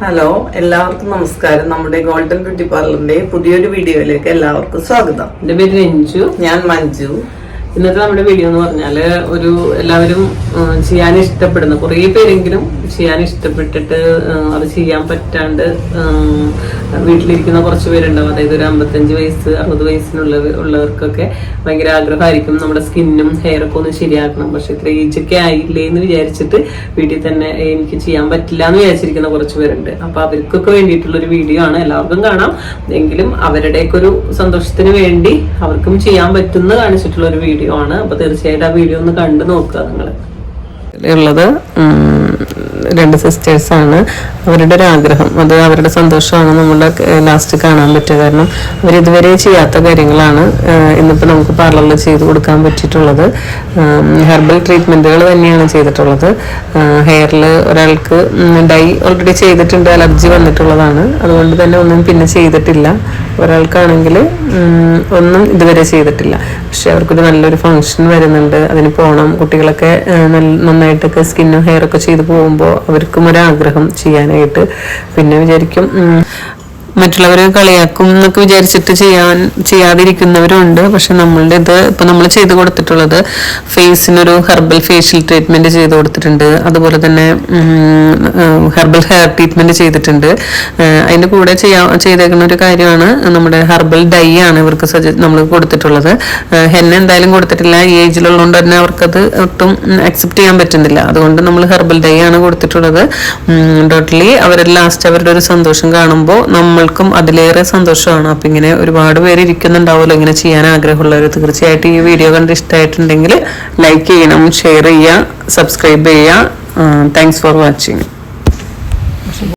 Hello എല്ലാവർക്കും നമസ്കാരം. നമ്മുടെ ഗോൾഡൻ ബ്യൂട്ടി പാർലറിന്റെ പുതിയൊരു വീഡിയോയിലേക്ക് എല്ലാവർക്കും സ്വാഗതം. എന്റെ പേര് രഞ്ജു. ഞാൻ മഞ്ജു. ഇന്നത്തെ നമ്മുടെ വീഡിയോ എന്ന് പറഞ്ഞാൽ ഒരു എല്ലാവരും ചെയ്യാൻ ഇഷ്ടപ്പെടുന്ന കുറേ പേരെങ്കിലും ചെയ്യാൻ ഇഷ്ടപ്പെട്ടിട്ട് അത് ചെയ്യാൻ പറ്റാണ്ട് വീട്ടിലിരിക്കുന്ന കുറച്ച് പേരുണ്ടാവും. അതായത് ഒരു അമ്പത്തഞ്ച് വയസ്സ് അറുപത് വയസ്സിനുള്ള ഉള്ളവർക്കൊക്കെ ഭയങ്കര ആഗ്രഹമായിരിക്കും നമ്മുടെ സ്കിന്നും ഹെയറൊക്കെ ഒന്ന് ശരിയാക്കണം. പക്ഷെ ഇത്ര ഏജൊക്കെ ആയില്ലേ എന്ന് വിചാരിച്ചിട്ട് വീട്ടിൽ തന്നെ എനിക്ക് ചെയ്യാൻ പറ്റില്ല എന്ന് വിചാരിച്ചിരിക്കുന്ന കുറച്ച് പേരുണ്ട്. അപ്പൊ അവർക്കൊക്കെ വേണ്ടിയിട്ടുള്ള ഒരു വീഡിയോ ആണ്. എല്ലാവർക്കും കാണാം. എങ്കിലും അവരുടെയൊക്കെ ഒരു സന്തോഷത്തിന് വേണ്ടി അവർക്കും ചെയ്യാൻ പറ്റുന്ന കാണിച്ചിട്ടുള്ള ഒരു വീഡിയോ ആണ്. അപ്പൊ തീർച്ചയായിട്ടും ആ വീഡിയോ ഒന്ന് കണ്ടു നോക്കുക നിങ്ങൾ ഉള്ളത് രണ്ട് സിസ്റ്റേഴ്സാണ് അവരുടെ ഒരു ആഗ്രഹം. അത് അവരുടെ സന്തോഷമാണ് നമ്മളെ ലാസ്റ്റ് കാണാൻ പറ്റുക കാരണം അവർ ഇതുവരെ ചെയ്യാത്ത കാര്യങ്ങളാണ് ഇന്നിപ്പോൾ നമുക്ക് പാർലറിൽ ചെയ്ത് കൊടുക്കാൻ പറ്റിയിട്ടുള്ളത്. ഹെർബൽ ട്രീറ്റ്മെന്റുകൾ തന്നെയാണ് ചെയ്തിട്ടുള്ളത്. ഹെയറിൽ ഒരാൾക്ക് ഡൈ ഓൾറെഡി ചെയ്തിട്ടുണ്ട് അലർജി വന്നിട്ടുള്ളതാണ്. അതുകൊണ്ട് തന്നെ ഒന്നും പിന്നെ ചെയ്തിട്ടില്ല. ഒരാൾക്കാണെങ്കിൽ ഒന്നും ഇതുവരെ ചെയ്തിട്ടില്ല. പക്ഷെ അവർക്കൊരു നല്ലൊരു ഫങ്ഷൻ വരുന്നുണ്ട്. അതിന് പോകണം കുട്ടികളൊക്കെ നന്നായിട്ടൊക്കെ സ്കിന്നും ഹെയറൊക്കെ ചെയ്ത് പോകുമ്പോൾ അവർക്കും ഒരാഗ്രഹം ചെയ്യാനായിട്ട് പിന്നെ വിചാരിക്കും. മറ്റുള്ളവരെ കളിയാക്കും എന്നൊക്കെ വിചാരിച്ചിട്ട് ചെയ്യാൻ ചെയ്യാതിരിക്കുന്നവരുണ്ട്. പക്ഷെ നമ്മളുടെ ഇത് ഇപ്പൊ നമ്മൾ ചെയ്ത് കൊടുത്തിട്ടുള്ളത് ഫേസിനൊരു ഹെർബൽ ഫേഷ്യൽ ട്രീറ്റ്മെന്റ് ചെയ്ത് കൊടുത്തിട്ടുണ്ട്. അതുപോലെ തന്നെ ഹെർബൽ ഹെയർ ട്രീറ്റ്മെന്റ് ചെയ്തിട്ടുണ്ട്. അതിന്റെ കൂടെ ചെയ്യാ ചെയ്തേക്കുന്ന ഒരു കാര്യമാണ് നമ്മുടെ ഹെർബൽ ഡൈ ആണ് ഇവർക്ക് സജസ്റ്റ് നമ്മൾ കൊടുത്തിട്ടുള്ളത്. ഹെന്ന എന്തായാലും കൊടുത്തിട്ടില്ല. ഈ ഏജിലുള്ളതുകൊണ്ട് തന്നെ അവർക്കത് ഒട്ടും അക്സെപ്റ്റ് ചെയ്യാൻ പറ്റുന്നില്ല. അതുകൊണ്ട് നമ്മൾ ഹെർബൽ ഡൈ ആണ് കൊടുത്തിട്ടുള്ളത്. ടോട്ടലി അവരുടെ ലാസ്റ്റ് അവരുടെ ഒരു സന്തോഷം കാണുമ്പോൾ നമ്മൾക്കും അതിലേറെ സന്തോഷമാണ്. അപ്പം ഇങ്ങനെ ഒരുപാട് പേര് ഇരിക്കുന്നുണ്ടാവുമല്ലോ ഇങ്ങനെ ചെയ്യാൻ ആഗ്രഹമുള്ളവർ തീർച്ചയായിട്ടും ഈ വീഡിയോ കണ്ട് ഇഷ്ടമായിട്ടുണ്ടെങ്കിൽ ലൈക്ക് ചെയ്യണം ഷെയർ ചെയ്യുക സബ്സ്ക്രൈബ് ചെയ്യുക. Thanks for watching